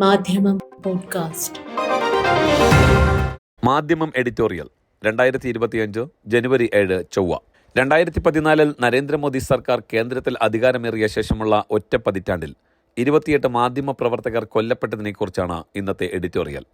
മാധ്യമം പോഡ്കാസ്റ്റ്. മാധ്യമം എഡിറ്റോറിയൽ രണ്ടായിരത്തി ഇരുപത്തിയഞ്ച് ജനുവരി ഏഴ് ചൊവ്വ. രണ്ടായിരത്തി പതിനാലിൽ നരേന്ദ്രമോദി സർക്കാർ കേന്ദ്രത്തിൽ അധികാരമേറിയ ശേഷമുള്ള ഒറ്റ പതിറ്റാണ്ടിൽ ഇരുപത്തിയെട്ട് മാധ്യമ പ്രവർത്തകർ കൊല്ലപ്പെട്ടതിനെക്കുറിച്ചാണ് ഇന്നത്തെ എഡിറ്റോറിയൽ.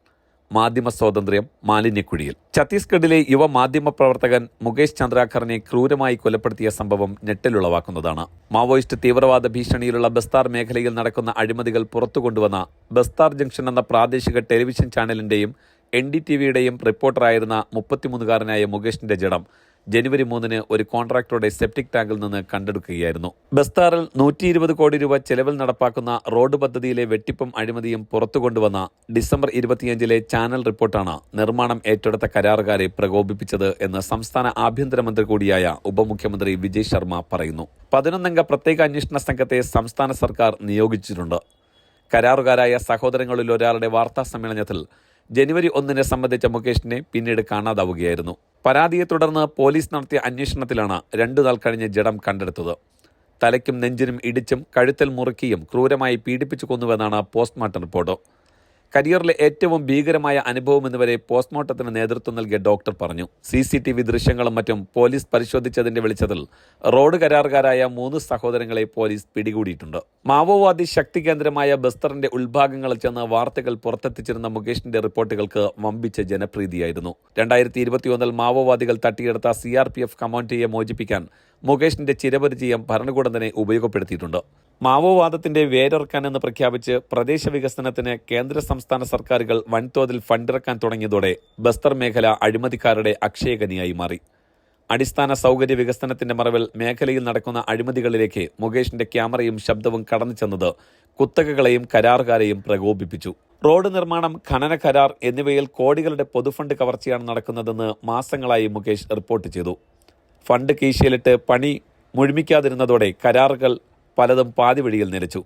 മാധ്യമ സ്വാതന്ത്ര്യം മാലിന്യക്കുഴിയിൽ. ഛത്തീസ്ഗഡിലെ യുവ മാധ്യമ പ്രവർത്തകൻ മുകേഷ് ചന്ദ്രാഖറിനെ ക്രൂരമായി കൊലപ്പെടുത്തിയ സംഭവം ഞെട്ടലുളവാക്കുന്നതാണ്. മാവോയിസ്റ്റ് തീവ്രവാദ ഭീഷണിയിലുള്ള ബസ്താർ മേഖലയിൽ നടക്കുന്ന അഴിമതികൾ പുറത്തുകൊണ്ടുവന്ന ബസ്താർ ജംഗ്ഷൻ എന്ന പ്രാദേശിക ടെലിവിഷൻ ചാനലിന്റെയും എൻ ഡി ടി വിയുടെയും റിപ്പോർട്ടറായിരുന്ന മുപ്പത്തിമൂന്നുകാരനായ മുകേഷിന്റെ ജഡം ജനുവരി മൂന്നിന് ഒരു കോൺട്രാക്ടറുടെ സെപ്റ്റിക് ടാങ്കിൽ നിന്ന് കണ്ടെടുക്കുകയായിരുന്നു. ബസ്താറിൽ നൂറ്റി ഇരുപത് കോടി രൂപ ചെലവിൽ നടപ്പാക്കുന്ന റോഡ് പദ്ധതിയിലെ വെട്ടിപ്പും അഴിമതിയും പുറത്തു കൊണ്ടുവന്ന ഡിസംബർ ഇരുപത്തിയഞ്ചിലെ ചാനൽ റിപ്പോർട്ടാണ് നിർമ്മാണം ഏറ്റെടുത്ത കരാറുകാരെ പ്രകോപിപ്പിച്ചത് എന്ന് സംസ്ഥാന ആഭ്യന്തരമന്ത്രി കൂടിയായ ഉപമുഖ്യമന്ത്രി വിജയ് ശർമ്മ പറയുന്നു. പതിനൊന്നംഗ പ്രത്യേക അന്വേഷണ സംഘത്തെ സംസ്ഥാന സർക്കാർ നിയോഗിച്ചിട്ടുണ്ട്. കരാറുകാരായ സഹോദരങ്ങളിൽ ഒരാളുടെ വാർത്താ സമ്മേളനത്തിൽ ജനുവരി ഒന്നിനെ സംബന്ധിച്ച മുകേഷിനെ പിന്നീട് കാണാതാവുകയായിരുന്നു. പരാതിയെ തുടർന്ന് പോലീസ് നടത്തിയ അന്വേഷണത്തിലാണ് രണ്ടു നാൾ കഴിഞ്ഞ് ജഡം കണ്ടെടുത്തത്. തലയ്ക്കും നെഞ്ചിനും ഇടിച്ചും കഴുത്തിൽ മുറുക്കിയും ക്രൂരമായി പീഡിപ്പിച്ചു കൊന്നുവെന്നാണ് പോസ്റ്റ്മോർട്ടം റിപ്പോർട്ട്. കരിയറിലെ ഏറ്റവും ഭീകരമായ അനുഭവം എന്നിവരെ പോസ്റ്റ്മോർട്ടത്തിന് നേതൃത്വം നൽകിയ ഡോക്ടർ പറഞ്ഞു. സി സി ടി വി ദൃശ്യങ്ങളും മറ്റും പോലീസ് പരിശോധിച്ചതിന്റെ വെളിച്ചത്തിൽ റോഡ് കരാറുകാരായ മൂന്ന് സഹോദരങ്ങളെ പോലീസ് പിടികൂടിയിട്ടുണ്ട്. മാവോവാദി ശക്തി കേന്ദ്രമായ ബസ്തറിന്റെ ഉൾഭാഗങ്ങളിൽ ചെന്ന് വാർത്തകൾ പുറത്തെത്തിച്ചിരുന്ന മുകേഷിന്റെ റിപ്പോർട്ടുകൾക്ക് വമ്പിച്ച ജനപ്രീതിയായിരുന്നു. രണ്ടായിരത്തി ഇരുപത്തിയൊന്നിൽ മാവോവാദികൾ തട്ടിയെടുത്ത സി ആർ പി എഫ് കമാൻഡോയെ മോചിപ്പിക്കാൻ മുകേഷിന്റെ ചിരപരിചയം ഭരണകൂടം തന്നെ ഉപയോഗപ്പെടുത്തിയിട്ടുണ്ട്. മാവോവാദത്തിന്റെ വേരറക്കാൻ എന്ന് പ്രഖ്യാപിച്ച് പ്രദേശ വികസനത്തിന് കേന്ദ്ര സംസ്ഥാന സർക്കാരുകൾ വൻതോതിൽ ഫണ്ടിറക്കാൻ തുടങ്ങിയതോടെ ബസ്തർ മേഖല അഴിമതിക്കാരുടെ അക്ഷയകനിയായി മാറി. അടിസ്ഥാന സൗകര്യ വികസനത്തിന്റെ മറവിൽ മേഖലയിൽ നടക്കുന്ന അഴിമതികളിലേക്ക് മുകേഷിന്റെ ക്യാമറയും ശബ്ദവും കടന്നു ചെന്നത് കുത്തകകളെയും കരാറുകാരെയും പ്രകോപിപ്പിച്ചു. റോഡ് നിർമ്മാണം ഖനന കരാർ എന്നിവയിൽ കോടികളുടെ പൊതുഫണ്ട് കവർച്ചയാണ് നടക്കുന്നതെന്ന് മാസങ്ങളായി മുകേഷ് റിപ്പോർട്ട് ചെയ്തു. ഫണ്ട് കീശയിലിട്ട് പണി മുഴുമിക്കാതിരുന്നതോടെ കരാറുകൾ പലതും പാതി വഴിയിൽ നിലച്ചു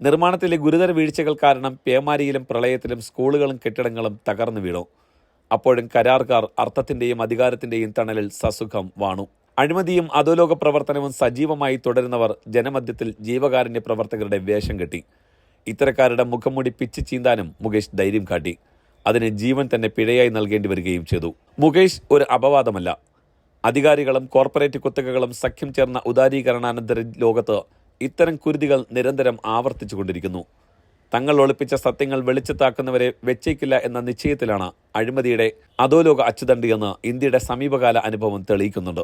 നിർമ്മാണത്തിലെ ഗുരുതര വീഴ്ചകൾ കാരണം പേമാരിയിലും പ്രളയത്തിലും സ്കൂളുകളും കെട്ടിടങ്ങളും തകർന്നു വീണു. അപ്പോഴും കരാറുകാർ അർത്ഥത്തിന്റെയും അധികാരത്തിന്റെയും തണലിൽ സസുഖം വാണു. അഴിമതിയും അധോലോക പ്രവർത്തനവും സജീവമായി തുടരുന്നവർ ജനമധ്യത്തിൽ ജീവകാരുണ്യ പ്രവർത്തകരുടെ വേഷം കെട്ടി. ഇത്തരക്കാരുടെ മുഖംമൂടി പിച്ച് ചീന്താനും മുകേഷ് ധൈര്യം കാട്ടി. അതിന് ജീവൻ തന്നെ പിഴയായി നൽകേണ്ടി വരികയും ചെയ്തു. മുകേഷ് ഒരു അപവാദമല്ല. അധികാരികളും കോർപ്പറേറ്റ് കുത്തകകളും സഖ്യം ചേർന്ന ഉദാരീകരണാനന്തര ലോകത്ത് ഇത്തരം കുരുതികൾ നിരന്തരം ആവർത്തിച്ചു കൊണ്ടിരിക്കുന്നു തങ്ങൾ ഒളിപ്പിച്ച സത്യങ്ങൾ വെളിച്ചത്താക്കുന്നവരെ വെച്ചേക്കില്ല എന്ന നിശ്ചയത്തിലാണ് അഴിമതിയുടെ അധോലോക അച്ചുതണ്ടിയെന്ന് ഇന്ത്യയുടെ സമീപകാല അനുഭവം തെളിയിക്കുന്നുണ്ട്.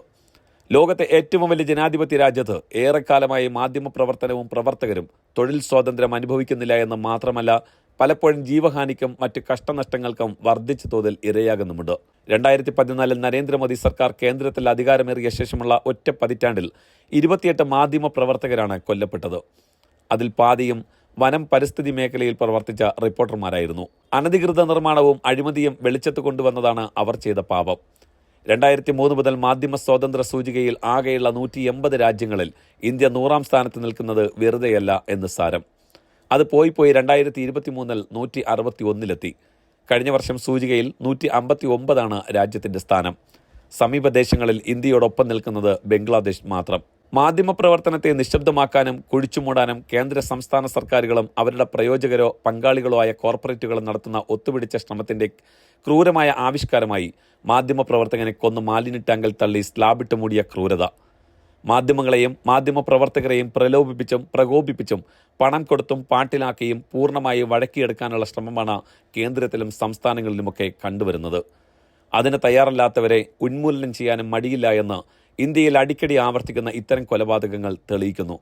ലോകത്തെ ഏറ്റവും വലിയ ജനാധിപത്യ രാജ്യത്ത് ഏറെക്കാലമായി മാധ്യമ പ്രവർത്തനവും പ്രവർത്തകരും തൊഴിൽ സ്വാതന്ത്ര്യം അനുഭവിക്കുന്നില്ല എന്ന് മാത്രമല്ല പലപ്പോഴും ജീവഹാനിക്കും മറ്റ് കഷ്ടനഷ്ടങ്ങൾക്കും വർദ്ധിച്ച തോതിൽ ഇരയാകുന്നുമുണ്ട്. രണ്ടായിരത്തി പതിനാലിൽ നരേന്ദ്രമോദി സർക്കാർ കേന്ദ്രത്തിൽ അധികാരമേറിയ ശേഷമുള്ള ഒറ്റ പതിറ്റാണ്ടിൽ ഇരുപത്തിയെട്ട് മാധ്യമ പ്രവർത്തകരാണ് കൊല്ലപ്പെട്ടത്. അതിൽ പാതിയും വനം പരിസ്ഥിതി മേഖലയിൽ പ്രവർത്തിച്ച റിപ്പോർട്ടർമാരായിരുന്നു. അനധികൃത നിർമ്മാണവും അഴിമതിയും വെളിച്ചത്ത് കൊണ്ടുവന്നതാണ് അവർ ചെയ്ത പാപം. രണ്ടായിരത്തി മൂന്ന് മുതൽ മാധ്യമ സ്വാതന്ത്ര്യ സൂചികയിൽ ആകെയുള്ള നൂറ്റി എൺപത് രാജ്യങ്ങളിൽ ഇന്ത്യ നൂറാം സ്ഥാനത്ത് നിൽക്കുന്നത് വെറുതെയല്ല എന്ന് സാരം. അത് പോയി പോയി രണ്ടായിരത്തി ഇരുപത്തി മൂന്നിൽ നൂറ്റി അറുപത്തി ഒന്നിലെത്തി കഴിഞ്ഞ വർഷം സൂചികയിൽ നൂറ്റി അമ്പത്തി ഒമ്പതാണ് രാജ്യത്തിന്റെ സ്ഥാനം. സമീപ ദേശങ്ങളിൽ ഇന്ത്യയോടൊപ്പം നിൽക്കുന്നത് ബംഗ്ലാദേശ് മാത്രം. മാധ്യമപ്രവർത്തനത്തെ നിശബ്ദമാക്കാനും കുഴിച്ചുമൂടാനും കേന്ദ്ര സംസ്ഥാന സർക്കാരുകളും അവരുടെ പ്രയോജകരോ പങ്കാളികളോ ആയ കോർപ്പറേറ്റുകളും നടത്തുന്ന ഒത്തുപിടിച്ച ശ്രമത്തിന്റെ ക്രൂരമായ ആവിഷ്കാരമായി മാധ്യമപ്രവർത്തകനെ കൊന്ന് മാലിന്യ ടാങ്കിൽ തള്ളി സ്ലാബിട്ട് മൂടിയ ക്രൂരത. മാധ്യമങ്ങളെയും മാധ്യമപ്രവർത്തകരെയും പ്രലോഭിപ്പിച്ചും പ്രകോപിപ്പിച്ചും പണം കൊടുത്തും പാട്ടിലാക്കിയും പൂർണമായി വഴക്കിയെടുക്കാനുള്ള ശ്രമമാണ് കേന്ദ്രത്തിലും സംസ്ഥാനങ്ങളിലുമൊക്കെ കണ്ടുവരുന്നത്. അതിന് തയ്യാറല്ലാത്തവരെ ഉന്മൂലനം ചെയ്യാനും മടിയില്ല എന്ന് ഇന്ത്യയിൽ അടിക്കടി ആവർത്തിക്കുന്ന ഇത്തരം കൊലപാതകങ്ങൾ തെളിയിക്കുന്നു.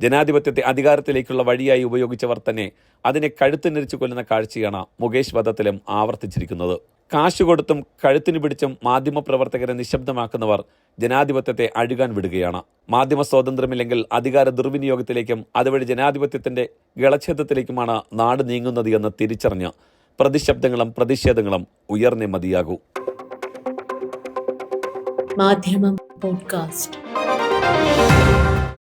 ജനാധിപത്യത്തെ അധികാരത്തിലേക്കുള്ള വഴിയായി ഉപയോഗിച്ചവർ തന്നെ അതിനെ കഴുത്തിനിരിച്ചു കൊല്ലുന്ന കാഴ്ചയാണ് മുകേഷ് വധത്തിലും ആവർത്തിച്ചിരിക്കുന്നത്. കാശ് കൊടുത്തും കഴുത്തിന് പിടിച്ചും മാധ്യമപ്രവർത്തകരെ നിശബ്ദമാക്കുന്നവർ ജനാധിപത്യത്തെ അഴുകാൻ വിടുകയാണ്. മാധ്യമ സ്വാതന്ത്ര്യമില്ലെങ്കിൽ അധികാര ദുർവിനിയോഗത്തിലേക്കും അതുവഴി ജനാധിപത്യത്തിന്റെ ഗളച്ഛേദത്തിലേക്കുമാണ് നാട് നീങ്ങുന്നത് എന്ന് തിരിച്ചറിഞ്ഞ് പ്രതിശബ്ദങ്ങളും പ്രതിഷേധങ്ങളും ഉയർന്നേ മതിയാകൂ. മാധ്യമം പോഡ്കാസ്റ്റ്.